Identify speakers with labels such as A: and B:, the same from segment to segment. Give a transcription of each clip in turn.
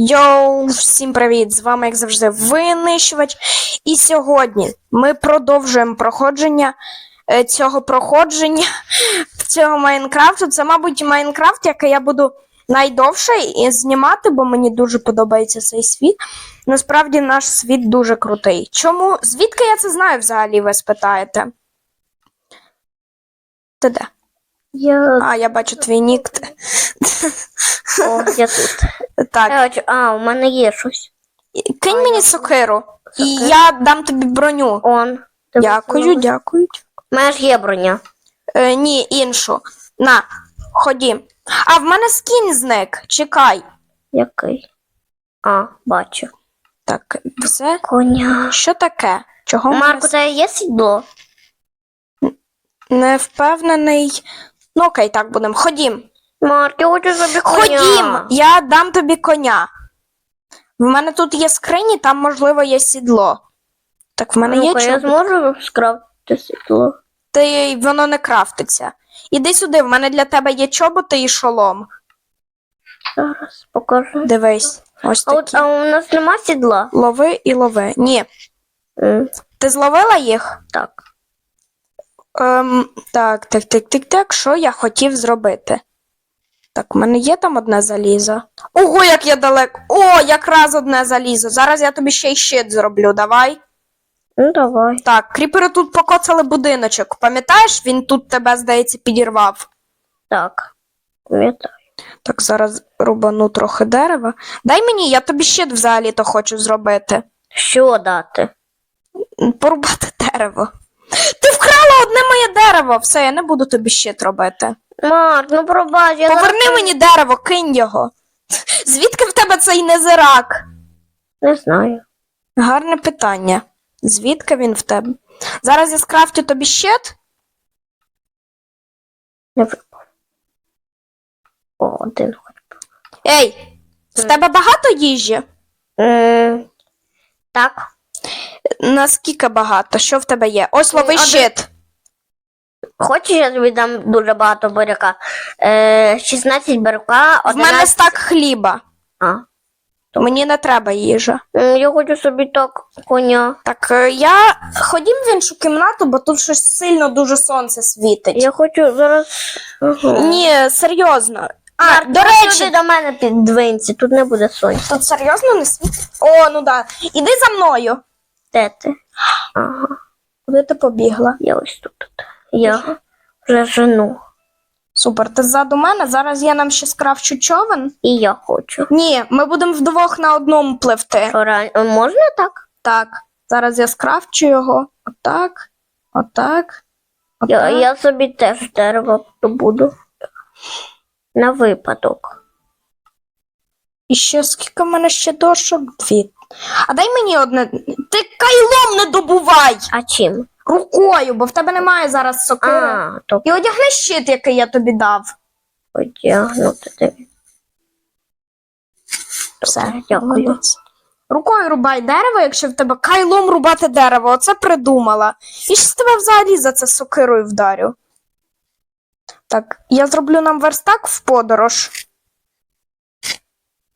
A: Йоу, всім привіт! З вами, як завжди, винищувач. І сьогодні ми продовжуємо проходження е, цього проходження цього Майнкрафту. Це, мабуть, Майнкрафт, який я буду найдовше і знімати, бо мені дуже подобається цей світ. Насправді наш світ дуже крутий. Чому? Звідки я це знаю взагалі, ви спитаєте? Ти де?
B: Я...
A: А, я бачу твій нік.
B: О, я тут.
A: Так.
B: Я а, у мене є щось.
A: Кинь мені сокиру, і
B: Сокиру?
A: я дам тобі броню.
B: Он. Ти
A: Дякую, дякую.
B: У мене ж є броня.
A: Е, ні, іншу. На, ходім. А в мене скін зник. Чекай.
B: Який? А, бачу.
A: Так, все.
B: Коня.
A: Що таке? Чого в мене
B: Марко, у тебе є сідло?
A: не впевнений? Ну окей, так будемо. Ходім.
B: Марк, я хочу собі коня.
A: Ходім! Я дам тобі коня. В мене тут є скрині, там, можливо, є сідло. Так, в мене є
B: Ну-ка, я
A: чоб...
B: зможу скрафтити сідло?
A: Ти воно не крафтиться. Іди сюди, в мене для тебе є чоботи і шолом.
B: Зараз покажу.
A: Дивись. Ось
B: А, от,
A: такі.
B: а у нас нема сідла?
A: Лови і лови. Ні.
B: М,
A: Ти зловила їх?
B: Так.
A: Ем, так, так, так, так, так. Що я хотів зробити? Так, у мене є там одне залізо. Ого, як я далеко. О, якраз одне залізо. Зараз я тобі ще й щит зроблю, давай.
B: Ну, давай.
A: Так, кріпери тут покоцали будиночок. Пам'ятаєш, він тут тебе, здається, підірвав.
B: Так. Пам'ятаю.
A: Так, зараз рубану трохи дерева. Дай мені, я тобі щит взагалі-то хочу зробити.
B: Що дати?
A: Порубати дерево. Ти вкрала одне моє дерево. Все, я не буду тобі щит робити.
B: Марк, ну пробач, я
A: Поверни
B: зараз-
A: мені дерево, кинь його. Звідки в тебе цей незирак?
B: Не знаю.
A: Гарне питання. Звідки він в тебе? Зараз я скрафтю тобі щит.
B: Не випав. О, один.
A: Ей, в тебе багато їжі?
B: М, Так.
A: Наскільки багато? Що в тебе є? Ось лови
B: Один.
A: щит.
B: Хочеш, я тобі дам дуже багато буряка? Е, 16 буряка,
A: В мене стак хліба.
B: А.
A: Мені не треба їжа.
B: М, Я хочу собі так коня.
A: Так, е, я ходім в іншу кімнату, бо тут щось сильно дуже сонце світить.
B: Я хочу зараз. Ага.
A: Ні, серйозно. А,
B: Марк,
A: до
B: ну,
A: речі,
B: сюди до мене піддвинься, тут не буде сонця.
A: тут серйозно не світить? О, ну да. Іди за мною.
B: Де ти? Ага,
A: Куди ти побігла?
B: я ось тут. Я вже жену.
A: Супер, ти ззаду мене. Зараз я нам ще скрафчу човен.
B: І я хочу.
A: Ні, ми будемо вдвох на одному пливти.
B: Що, Можна так?
A: Так, зараз я скрафчу його. Отак, отак.
B: Я, я собі теж дерево добуду. На випадок.
A: І ще скільки в мене ще дошок? Дві. А дай мені одне. Ти кайлом не добувай!
B: А чим?
A: Рукою, бо в тебе немає зараз сокири.
B: А, то
A: І одягни щит, який я тобі дав.
B: одягнути. тобі.
A: Все,
B: дякую.
A: Рукою рубай дерево, якщо в тебе кайлом рубати дерево, оце придумала. І ж з тебе взагалі за це сокирою вдарю. Так, я зроблю нам верстак в подорож.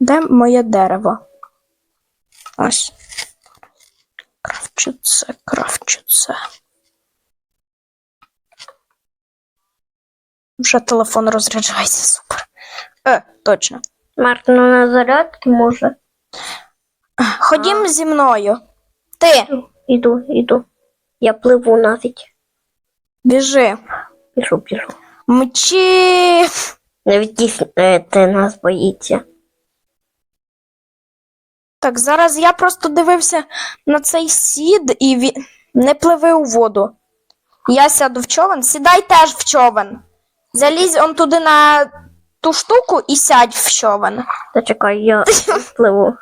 A: Де моє дерево? Ось. Крафчу це, крафчу це. Вже телефон розряджається, супер. Е, точно.
B: Марк, ну на зарядки може.
A: Ходім зі мною. Ти,
B: Іду, іду. Я пливу навіть.
A: біжи.
B: Біжу, біжу.
A: Мчи.
B: Навіть їх е, ти нас боїться.
A: Так, зараз я просто дивився на цей сід і ві... не пливи у воду. Я сяду в човен, сідай теж в човен. Залізь он туди на ту штуку і сядь в човен.
B: Та чекай, я пливу.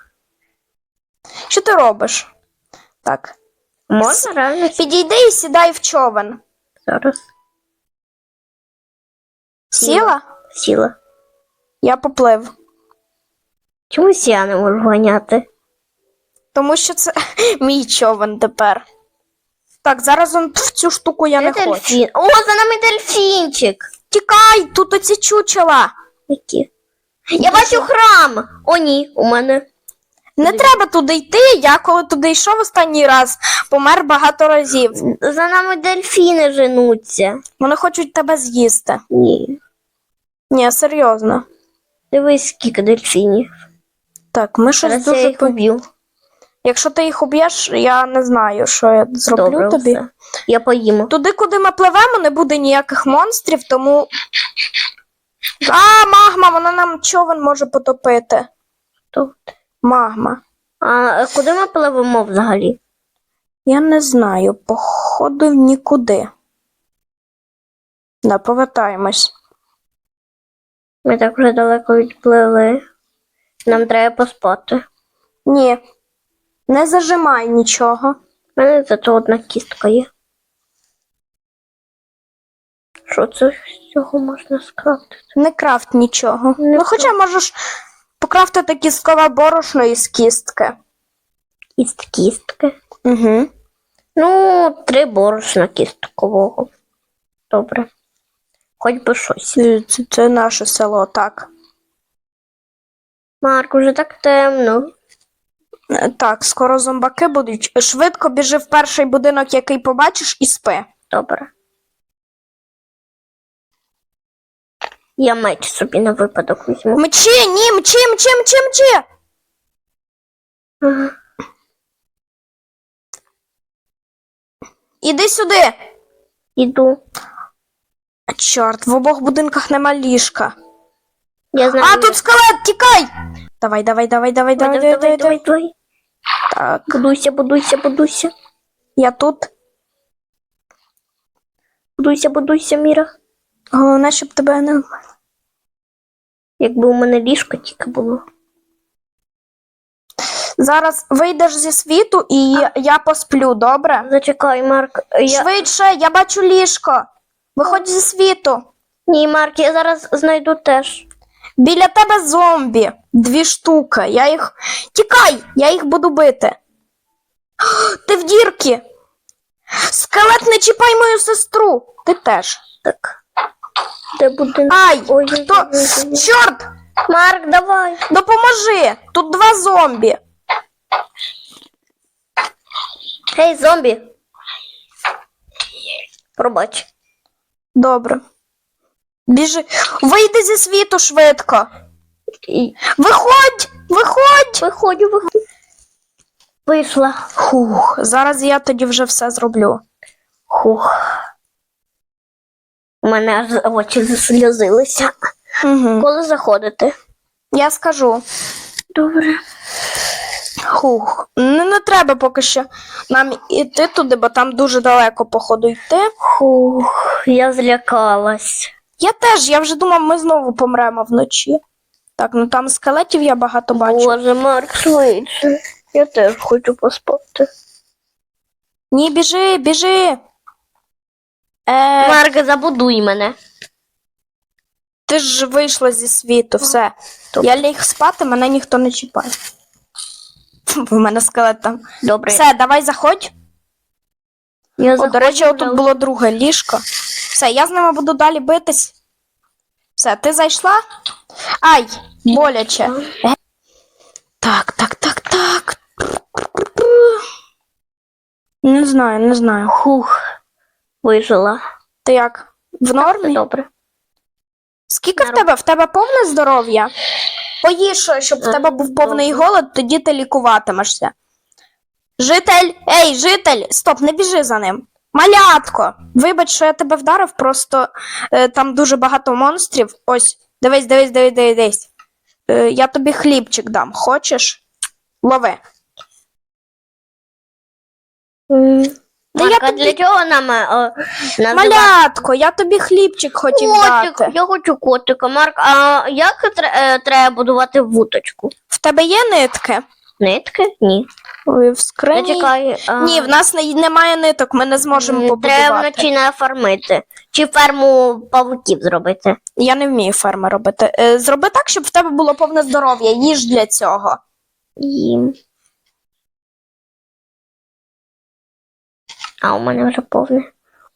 A: Що ти робиш? Так.
B: Можна реально
A: Підійди і сідай в човен.
B: зараз
A: Сіла?
B: сіла.
A: Я поплив.
B: Чомусь я не можу ганяти.
A: Тому що це мій човен тепер. Так, зараз он в цю штуку я не
B: Де
A: хочу.
B: О, за нами дельфінчик.
A: Тікай, тут оці чучела.
B: Які? Я бачу храм! О, ні, у мене.
A: Не треба туди йти. Я коли туди йшов останній раз, помер багато разів.
B: За нами дельфіни женуться.
A: Вони хочуть тебе з'їсти.
B: Ні.
A: Ні, серйозно.
B: Дивись, скільки дельфінів.
A: Так, ми щось дуже.
B: їх
A: по-
B: уб'ю.
A: Якщо ти їх уб'єш, я не знаю, що я зроблю
B: Добре,
A: тобі.
B: все. Я поїм.
A: Туди, куди ми пливемо, не буде ніяких монстрів, тому. А, магма, вона нам човен може потопити.
B: Тут.
A: Магма.
B: А куди ми пливемо взагалі?
A: Я не знаю, походу нікуди. Да, повертаємось.
B: Ми так вже далеко відпливли. Нам треба поспати.
A: Ні. Не зажимай нічого.
B: У мене зато одна кістка є. Що це з цього можна скрафтити?
A: Не крафт нічого.
B: Не
A: ну, хоча можеш покрафтити кісткове борошно із кістки.
B: Кіст кістки.
A: Угу.
B: Ну, три борошна кісткового. Добре. Хоч би щось.
A: Це, це, це наше село, так.
B: Марк, уже так темно.
A: Так, скоро зомбаки будуть. Швидко біжи в перший будинок, який побачиш, і спи.
B: Добре. Я меч собі на випадок візьму.
A: Мчи, ні, мчи, мчи, мчи, мчи.
B: Ага.
A: Іди сюди.
B: Іду.
A: Чорт, в обох будинках нема ліжка.
B: Я знаю.
A: А, тут скелет, тікай! Давай, давай, давай, давай, давай, давай, давай, давай.
B: давай.
A: Так,
B: Будуйся, будуйся, будуйся.
A: я тут.
B: Будуйся, будуйся, Міра.
A: Головне, щоб тебе не.
B: Якби у мене ліжко тільки було.
A: Зараз вийдеш зі світу і я посплю, добре?
B: Зачекай, Марк. Я...
A: Швидше, я бачу ліжко. Виходь зі світу.
B: Ні, Марк, я зараз знайду теж.
A: Біля тебе зомбі. Дві штуки. Я їх. Тікай! Я їх буду бити. Ти в дірки. Скелет, не чіпай мою сестру. Ти теж.
B: Так. Де буде.
A: Ай!
B: Ой,
A: Хто?
B: ой, ой, ой.
A: Чорт!
B: Марк, давай.
A: Допоможи! Тут два зомбі.
B: Гей, зомбі. Пробач.
A: Добре. Біжи. Вийди зі світу швидко. Виходь! Виходь!
B: Виходжу, виходжу. Вийшла.
A: Хух, зараз я тоді вже все зроблю.
B: Хух. У мене аж очі засльозилися.
A: Угу.
B: Коли заходите?
A: Я скажу.
B: Добре.
A: Хух. Не, не треба поки що нам іти туди, бо там дуже далеко, походу, йти.
B: Хух, я злякалась.
A: Я теж, я вже думав, ми знову помремо вночі. Так, ну там скелетів я багато бачу.
B: Боже, Марк, швидше. Я теж хочу поспати.
A: Ні, біжи, біжи. Е,
B: Марк, забудуй мене.
A: ти ж вийшла зі світу, все. Я ліг спати, мене ніхто не чіпає. В мене скелет там.
B: Добре.
A: Все, давай заходь.
B: Я
A: О, до речі, отут було друге ліжко. Все, я з ними буду далі битись. Все, ти зайшла? Ай, боляче. Так, так, так, так. Не знаю, не знаю.
B: Хух. Вижила.
A: Ти як? В нормі?
B: добре.
A: Скільки в тебе? В тебе повне здоров'я? Поїж, щоб в
B: Е,
A: тебе був повний голод, тоді ти лікуватимешся. Житель, ей, житель, стоп, не біжи за ним. Малятко, вибач, що я тебе вдарив, просто е, там дуже багато монстрів. Ось, дивись, дивись, дивись, дивись. дивись. Е, я тобі хлібчик дам. Хочеш? Лови. Та я
B: Марк, а
A: тобі-
B: для чого нам е, називати?
A: Малятко, я тобі хлібчик хотів
B: Котик,
A: дати.
B: я хочу котика. Марк, а як тре- е, треба будувати вудочку?
A: В тебе є нитки?
B: Нитки? Ні.
A: Ой, в скрині.
B: Зачекай. а,
A: Ні, в нас не, немає ниток, ми не зможемо побудувати.
B: Треба вночі нафармити. Чи ферму павуків зробити?
A: Я не вмію ферми робити. Е, Зроби так, щоб в тебе було повне здоров'я, їж для цього.
B: Їм. А у мене вже повне.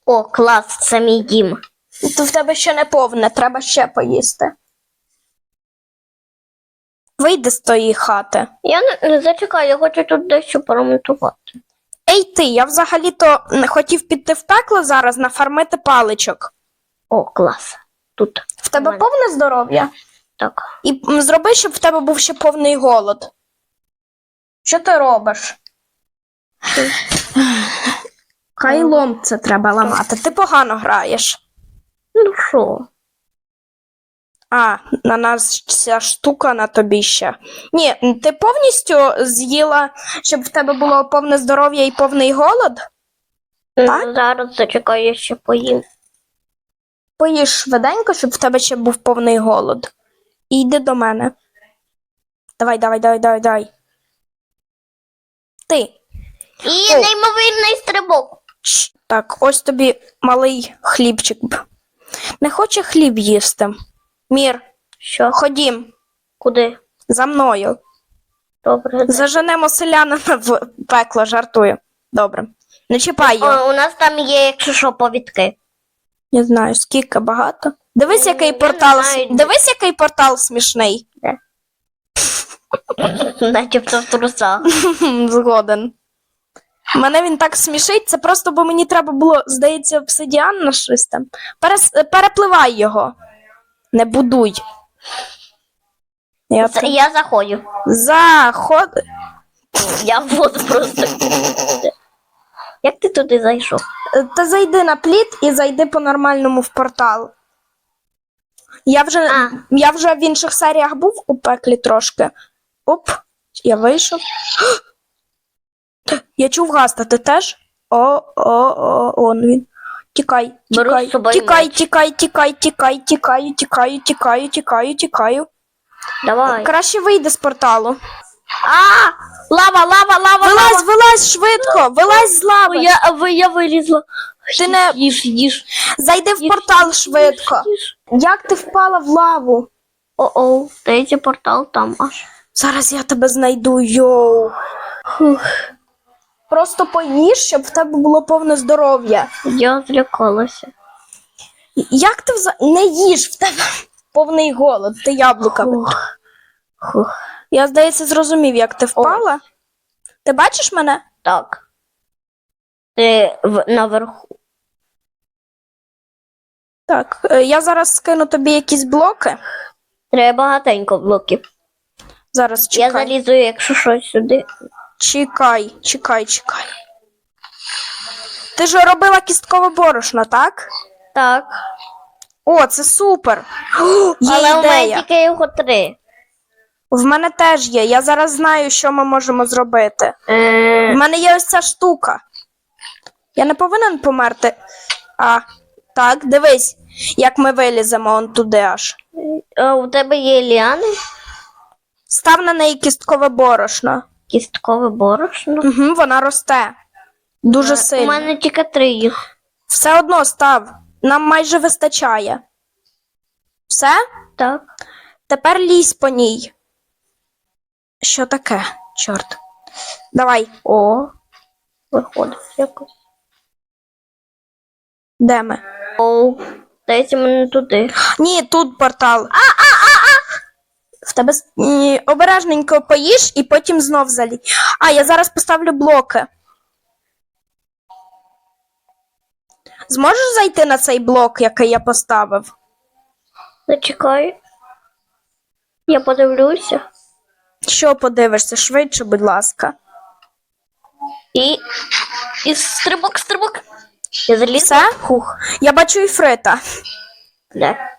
B: О, клас, це мій дім.
A: То в тебе ще не повне, треба ще поїсти. Вийди з тої хати.
B: Я не, не зачекаю, я хочу тут дещо поремонтувати.
A: Ей ти, я взагалі-то хотів піти в пекло зараз нафармити паличок.
B: О, клас. Тут.
A: В тебе
B: Нормально.
A: повне здоров'я?
B: Так.
A: І м, зроби, щоб в тебе був ще повний голод. Що ти робиш? Кайлом це треба ламати. Ти погано граєш.
B: Ну що?
A: А, на нас ця штука на тобі ще. Ні, ти повністю з'їла, щоб в тебе було повне здоров'я і повний голод? Так?
B: Зараз зачекаю, я ще поїм.
A: Поїж швиденько, щоб в тебе ще був повний голод. І йди до мене. Давай, давай, давай, давай, давай. Ти.
B: І
A: О.
B: неймовірний стрибок.
A: Чш, Так, ось тобі малий хлібчик. Не хоче хліб їсти. Мір,
B: Що?
A: ходім
B: Куди?
A: за мною.
B: Добре.
A: Заженемо селянина в пекло, жартую. Добре. Не чіпай його.
B: О, у нас там є, якщо що, повідки.
A: Не знаю, скільки багато. Дивись,
B: Ну,
A: який
B: я не
A: портал.
B: знаю.
A: Дивись, який портал смішний.
B: Начебто в трусах.
A: Хм, Згоден. Мене він так смішить, це просто бо мені треба було, здається, обсидіан на щось там. Перес... Перепливай його. Не будуй. Я.
B: Я заходжу.
A: Заход.
B: Я воду просто. Як ти туди зайшов?
A: Та зайди на пліт і зайди по-нормальному в портал. Я вже,
B: А.
A: я вже в інших серіях був у пеклі трошки. Оп, я вийшов. Я чув гаста, ти теж? О, о, о, он він. Тікай, тікай, тікай, тікай, тікай, тікай, тікаю, тікаю, тікаю, тікаю, тікаю.
B: Давай.
A: Краще вийди з порталу.
B: А! Лава, лава, лава,
A: Вилазь,
B: лава.
A: вилазь швидко, вилазь з лави.
B: Я, а я вилізла.
A: Ти не
B: Їж, їж.
A: зайди в портал швидко. Як ти впала в лаву?
B: О-о, здається, портал там аж.
A: Зараз я тебе знайду, йоу.
B: Фух,
A: Просто поїж, щоб в тебе було повне здоров'я.
B: я злякалася.
A: Як ти вза... не їж в тебе повний голод, ти яблука.
B: Фух. Фух.
A: Я, здається, зрозумів, як ти впала. Ти бачиш мене?
B: Так. Ти в, наверху.
A: Так, е, я зараз скину тобі якісь блоки.
B: Треба багатенько блоків.
A: Зараз
B: Я залізу, якщо щось сюди.
A: Чекай, чекай, чекай. Ти ж робила кісткове борошно, так?
B: Так.
A: О, це супер! О, є
B: Але у мене тільки його три.
A: В мене теж є. Я зараз знаю, що ми можемо зробити. В
B: Е,
A: мене є ось ця штука. Я не повинен померти. А, так, дивись, як ми виліземо он туди аж.
B: а у тебе є ліани?
A: Став на неї кісткове борошно.
B: Кісткове борошно.
A: Угу, вона росте. Дуже
B: Е, У мене тільки три їх.
A: Все одно став. Нам майже вистачає. Все?
B: Так.
A: Тепер лізь по ній. Що таке? Чорт. Давай,
B: О. Виходить якось.
A: де ми?
B: О. Дайте мене туди.
A: Ні, тут портал. А, а! В тебе с- обережненько поїж і потім знов залізь. А, я зараз поставлю блоки. Зможеш зайти на цей блок, який я поставив?
B: Зачекай. Я подивлюся.
A: Що подивишся? Швидше, будь ласка.
B: І. І стрибок, стрибок. Я залізла.
A: Все?
B: Хух.
A: Я бачу іфрита.
B: Де?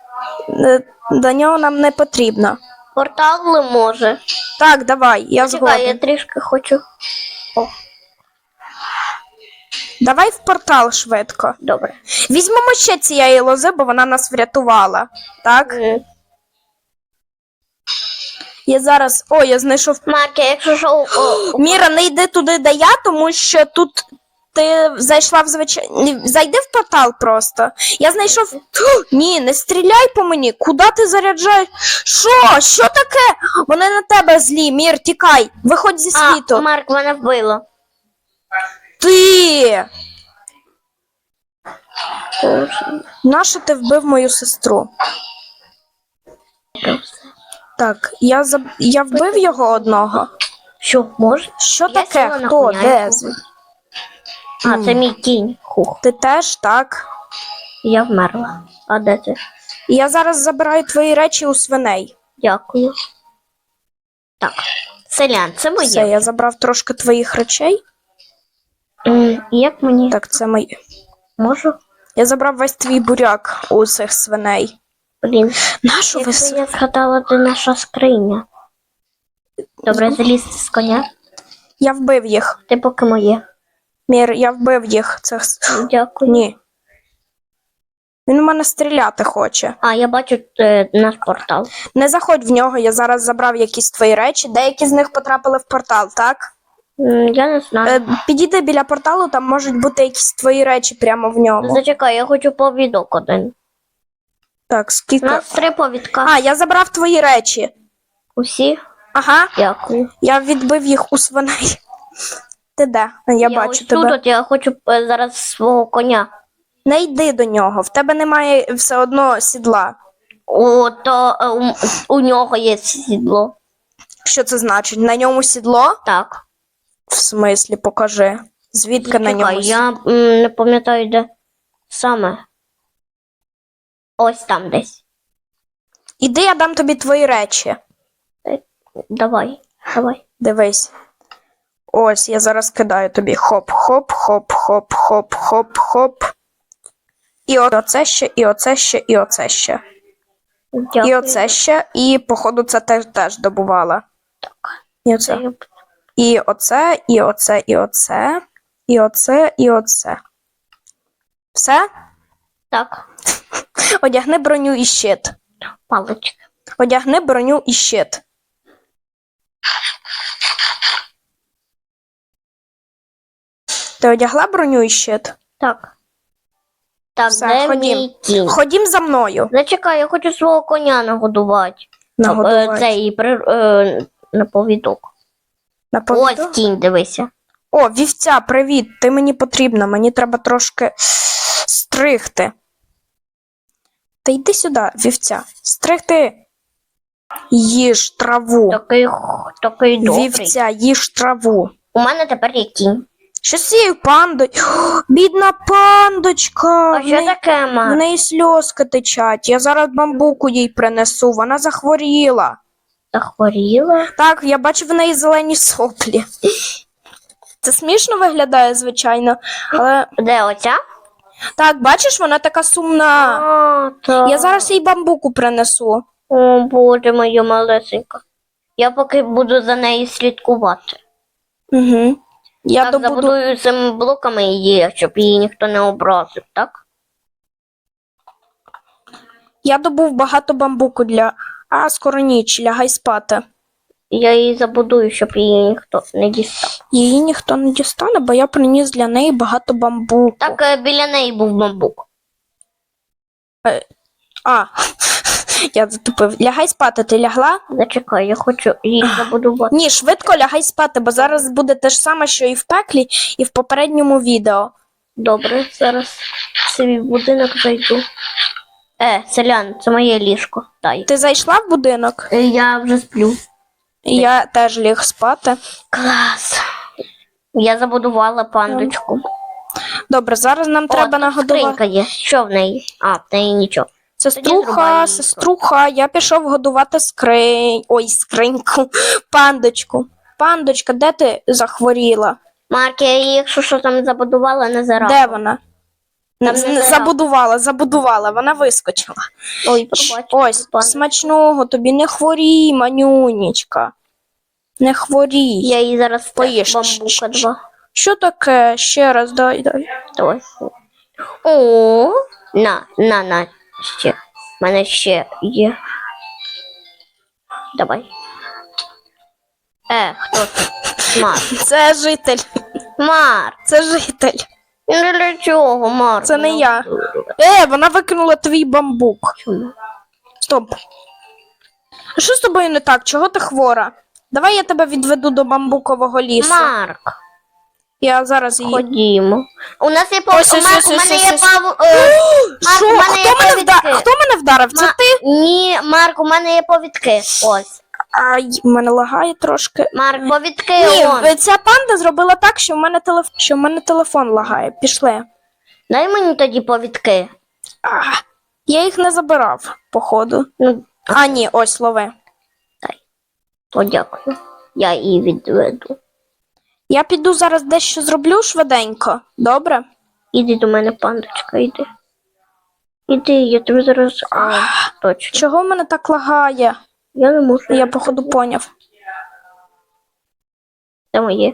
A: До нього нам не потрібно.
B: Портал може.
A: Так, давай, я
B: Чекай, я трішки хочу.
A: Давай в портал швидко.
B: Добре.
A: Візьмемо ще цієї лози, бо вона нас врятувала. Так?
B: М.
A: Я зараз. О, я знайшов.
B: Марк, я якщо що. о, о,
A: Міра, не йди туди, де я, тому що тут ти зайшла в звичайний. Зайди в портал просто. Я знайшов. Ні, не стріляй по мені. Куди ти заряджаєш? Що? Що таке? Вони на тебе злі, Мір, тікай. Виходь зі
B: А,
A: світу.
B: Марк, мене вбило.
A: Ти! Нащо ти вбив мою сестру? Так, я заб... я вбив його одного.
B: Що, може?
A: Що
B: Я
A: таке? Хто? Де?
B: А, це мій кінь. Хух,
A: Ти теж так.
B: я вмерла. А де ти?
A: Я зараз забираю твої речі у свиней.
B: Дякую. Так. Селян, це моє.
A: Все, я забрав трошки твоїх речей.
B: М, Як мені
A: Так, це моє.
B: можу?
A: Я забрав весь твій буряк у цих свиней.
B: Блін.
A: Нашу ви
B: Якщо я згадала, де наша скриня. Добре, залізти з коня.
A: Я вбив їх.
B: Ти поки моє.
A: Мір, я вбив їх. Цих...
B: Дякую.
A: Ні. Він у мене стріляти хоче.
B: А, я бачу е, наш портал.
A: Не заходь в нього, я зараз забрав якісь твої речі. Деякі з них потрапили в портал, так?
B: М, Я не знаю.
A: Е, підійди біля порталу, там можуть бути якісь твої речі прямо в ньому.
B: Зачекай, я хочу повідок один.
A: Так,
B: У
A: скільки.
B: нас три повідка.
A: А, я забрав твої речі.
B: Усі?
A: Ага,
B: Дякую.
A: я відбив їх у свиней. Ти де? А, Я, бачу
B: ось
A: тебе.
B: Тут я хочу е, зараз свого коня.
A: Не йди до нього, в тебе немає все одно сідла.
B: О, то е, у, у нього є сідло.
A: Що це значить? На ньому сідло?
B: Так.
A: В смислі, покажи. Звідки на
B: Чекай,
A: ньому сідло?
B: я м, не пам'ятаю, де саме. Ось там десь.
A: Іди, я дам тобі твої речі.
B: Давай, давай.
A: Дивись. Ось, я зараз кидаю тобі. Хоп, хоп, хоп, хоп, хоп, хоп, хоп. І оце ще, і оце ще, і оце ще.
B: Дякую.
A: І оце ще, і походу це теж теж добувала. І оце. І оце, і оце, і оце, і оце, і оце. Все?
B: Так,
A: Одягни броню і щит.
B: палички.
A: Одягни броню і щит. Ти одягла броню і щит?
B: Так. Так,
A: Все,
B: де
A: ходім.
B: мій кінь?
A: Ходім за мною.
B: Зачекай, я хочу свого коня нагодувати.
A: Нагодувати.
B: Е, при... е, на повідок.
A: На повітря.
B: Ось кінь, дивися.
A: О, вівця, привіт. Ти мені потрібна. Мені треба трошки стригти. Та йди сюди, вівця. Стригти. Їж траву.
B: Такий, такий добрий.
A: Вівця, їж траву.
B: У мене тепер є кінь.
A: Що з цією пандою? Бідна пандочка.
B: А
A: В
B: що
A: неї-
B: таке,
A: В
B: ма?
A: неї сльозки течать. Я зараз бамбуку їй принесу. Вона захворіла.
B: Захворіла?
A: Так, я бачу в неї зелені соплі. Це смішно виглядає, звичайно. Але
B: Де оця?
A: так, бачиш, вона така сумна.
B: А, так.
A: Я зараз їй бамбуку принесу.
B: О, боже моя малесенька. Я поки буду за нею слідкувати.
A: Угу. Я
B: так,
A: добуду.
B: забудую цими блоками її, щоб її ніхто не образив, так?
A: Я добув багато бамбуку для. А, скоро ніч, лягай спати.
B: Я її забудую, щоб її ніхто не дістав.
A: Її ніхто не дістане, бо я приніс для неї багато бамбуку.
B: Так е, біля неї був бамбук.
A: А, я затупив. Лягай спати, ти лягла?
B: Зачекай, я хочу її забудувати.
A: Ні, швидко лягай спати, бо зараз буде те ж саме, що і в пеклі, і в попередньому відео.
B: Добре, зараз в свій будинок зайду. Е, селян, це моє ліжко. Дай.
A: Ти зайшла в будинок?
B: Е, Я вже сплю.
A: Я теж ліг спати.
B: Клас. Я забудувала пандочку.
A: Добре, зараз нам треба
B: О,
A: нагодувати.
B: Скринька є. Що в неї? А, в неї нічого.
A: Сеструха, сеструха, я пішов годувати скринь. Ой, скриньку, пандочку. Пандочка, де ти захворіла?
B: Марк, я її, якщо що там забудувала, не зараз.
A: Де вона?
B: Там не
A: забудувала, забудувала, вона вискочила.
B: Ой, пробач.
A: Ось,
B: пане.
A: смачного тобі, не хворій, манюнічка. Не хворій.
B: Я її зараз
A: Поїж.
B: бамбука два.
A: Що таке? Ще раз дай, дай.
B: Давай. О, на, на, на, ще. В мене ще є. Давай. Е, хто це? Марк.
A: Це житель.
B: Марк.
A: Це житель.
B: Ну для чого, Марк?
A: Це не
B: Ну,
A: я. Е, вона викинула твій бамбук.
B: Чому?
A: Стоп. А що з тобою не так? Чого ти хвора? Давай я тебе відведу до бамбукового лісу.
B: Марк.
A: Я зараз її.
B: Ходімо. У нас є.
A: Ось,
B: у,
A: ось,
B: мене-
A: ось,
B: у
A: ось,
B: мене
A: ось,
B: є
A: ось.
B: пав... е, Марк,
A: Що?
B: у мене
A: Хто
B: є
A: мене, вда... Хто мене вдарив? Це
B: Ма-
A: ти?
B: Ні, Марк, у мене є повідки. Ось.
A: Ай, мене лагає трошки.
B: Марк, повідки
A: Ні,
B: он.
A: ця панда зробила так, що в мене телефон, що в мене телефон лагає. Пішли.
B: Дай мені тоді повідки.
A: А, я їх не забирав, походу.
B: Ну,
A: А, ні, ось лови.
B: подякую. Я її відведу.
A: Я піду зараз дещо зроблю швиденько. Добре?
B: Іди до мене, пандочка, іди. Іди, я тобі зараз. А, точно.
A: Чого мене так лагає?
B: Я не можу.
A: Я, походу, поняв.
B: Це моє.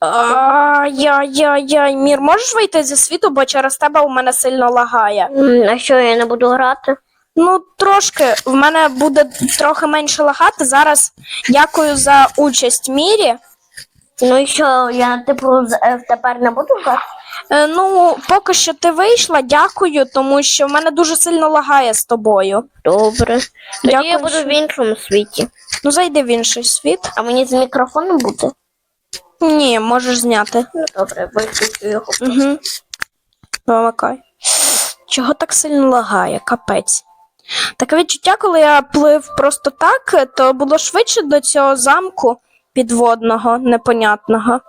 A: Ай-яй-яй, Мір, можеш вийти зі світу, бо через тебе у мене сильно лагає.
B: М, А що, я не буду грати?
A: Ну, трошки, в мене буде трохи менше лагати. Зараз дякую за участь Мірі.
B: Ну і що, я типу е, тепер не буду грати?
A: Е, ну, поки що ти вийшла, дякую, тому що в мене дуже сильно лагає з тобою.
B: Добре. Тоді
A: Дякую,
B: я буду
A: що-
B: в іншому світі.
A: Ну, зайди в інший світ.
B: А мені з мікрофоном бути?
A: Ні, можеш зняти.
B: Ну, добре, виключу його.
A: Угу. Вимикай. Чого так сильно лагає, капець. Таке відчуття, коли я плив просто так, то було швидше до цього замку підводного, непонятного.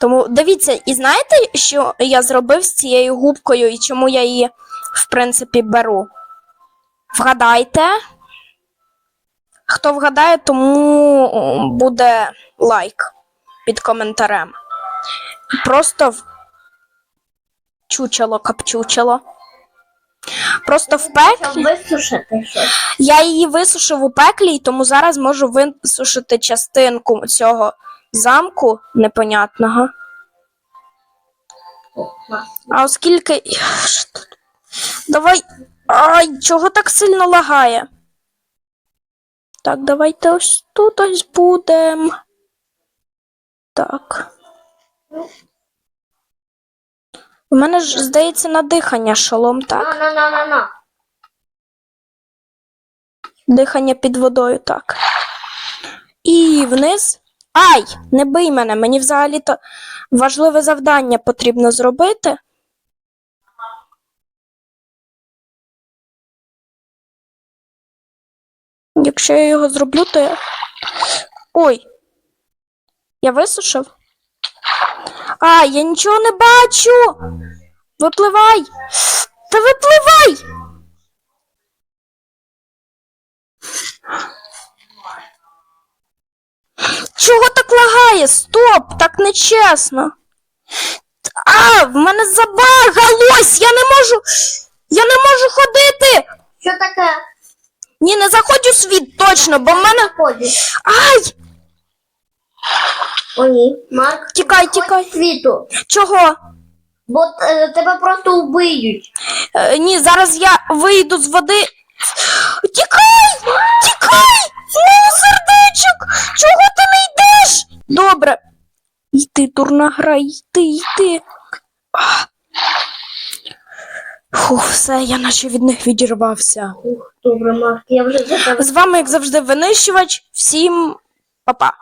A: Тому дивіться, і знаєте, що я зробив з цією губкою і чому я її, в принципі, беру? Вгадайте. Хто вгадає, тому буде лайк під коментарем. Просто чучело капчучело. Просто в пеклі.
B: Висушити щось.
A: Я її висушив у пеклі, тому зараз можу висушити частинку цього замку непонятного. А оскільки. Давай. Ай, чого так сильно лагає? Так, давайте ось тут ось будем. Так. У мене ж, здається, на дихання шолом, так?
B: На, на, на, на.
A: Дихання під водою, так. І вниз. Ай! Не бий мене, мені взагалі-то важливе завдання потрібно зробити. Якщо я його зроблю, то я. Ой. Я висушив? А, я нічого не бачу. Випливай. Та випливай. Чого так лагає? Стоп, так нечесно. А, в мене забагалось! Я не можу. Я не можу ходити.
B: Що таке?
A: Ні, не заходь у світ точно, бо в мене. Ай!
B: О, ні. Марк,
A: Тікай, тікай.
B: світу.
A: Чого?
B: Бо е, тебе просто вбиють.
A: Е, ні, зараз я вийду з води. Тікай! Тікай! Мене сердечок! Чого ти не йдеш? Добре. Йди, дурна гра, йди, йди. А. Фух, все, я наче від них відірвався.
B: Ух, добре, Марк, я вже за тебе.
A: З вами, як завжди, винищувач. Всім па-па.